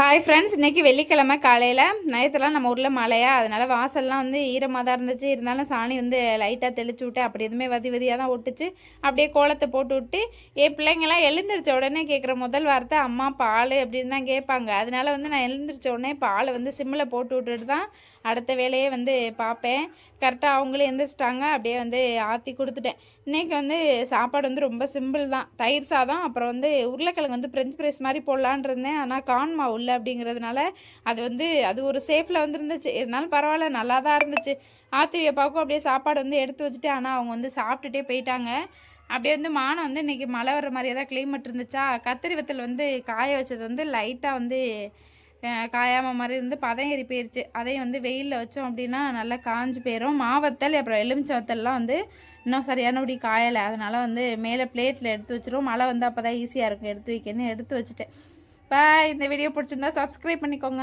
Hi friends இன்னைக்கு வெள்ளிக்கிழமை காலையில். நயத்தெல்லாம் நம்ம ஊரில் மழையா அதனால வாசல்லாம் வந்து ஈரமாக தான் இருந்துச்சு. இருந்தாலும் சாணி வந்து லைட்டாக தெளிச்சு விட்டு அப்படி எதுவுமே வதி வதியாக தான் ஒட்டுச்சு. அப்படியே கோலத்தை போட்டு விட்டு என் பிள்ளைங்களாம் எழுந்திரிச்ச உடனே கேட்குற முதல் வார்த்தை அம்மா பால் அப்படின்னு தான் கேட்பாங்க. அதனால வந்து நான் எழுந்திரிச்ச உடனே பாலை வந்து சிம்மில் போட்டு விட்டுட்டு தான் அடுத்த வேலையே வந்து பார்ப்பேன். கரெக்டாக அவங்களே எந்திரிச்சிட்டாங்க அப்படியே வந்து ஆற்றி கொடுத்துட்டேன். இன்றைக்கி வந்து சாப்பாடு வந்து ரொம்ப சிம்பிள் தான். தயிர் சாதம் அப்புறம் வந்து உருளைக்கிழங்கு வந்து ஃப்ரெஞ்ச் ஃப்ரைஸ் மாதிரி போடலான் இருந்தேன். ஆனால் கான்மா உள்ள இல்லை அப்படிங்கிறதுனால அது வந்து அது ஒரு சேஃபில் வந்து இருந்துச்சு இருந்தாலும் பரவாயில்ல நல்லா தான் இருந்துச்சு. ஆத்தி அப்பாவுக்கும் அப்படியே சாப்பாடு வந்து எடுத்து வச்சுட்டு ஆனால் அவங்க வந்து சாப்பிட்டுட்டே போயிட்டாங்க. அப்படியே வந்து மானம் வந்து இன்றைக்கி மழை வர்ற மாதிரியே தான் கிளைமேட் இருந்துச்சா கத்திரி வத்தல் வந்து காய வச்சது வந்து லைட்டாக வந்து காயாமல் காயாம மாதிரி இருந்து பதம் ஏறி போயிருச்சு. அதையும் வந்து வெயிலில் வச்சோம் அப்படின்னா நல்லா காஞ்சு போயிடும் மாவத்தல் அப்புறம் எலுமிச்சை வத்தல்லாம் வந்து இன்னும் சரியானபடி காயலை. அதனால் வந்து மேலே பிளேட்டில் எடுத்து வச்சிரும். மழை வந்து அப்போ தான் ஈஸியாக இருக்கும். எடுத்து வைக்கணும்னு எடுத்து வச்சுட்டேன். பாய். இந்த வீடியோ பிடிச்சிருந்தா சப்ஸ்கிரைப் பண்ணிக்கோங்க.